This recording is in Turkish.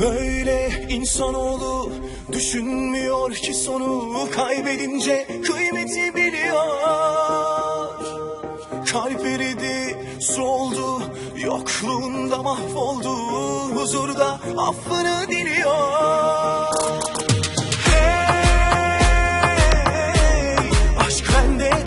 Böyle insanoğlu düşünmüyor ki sonu kaybedince kıymeti biliyor. Kalp eridi, su oldu, yokluğunda mahvoldu, huzurda affını diliyor. Hey, aşk bende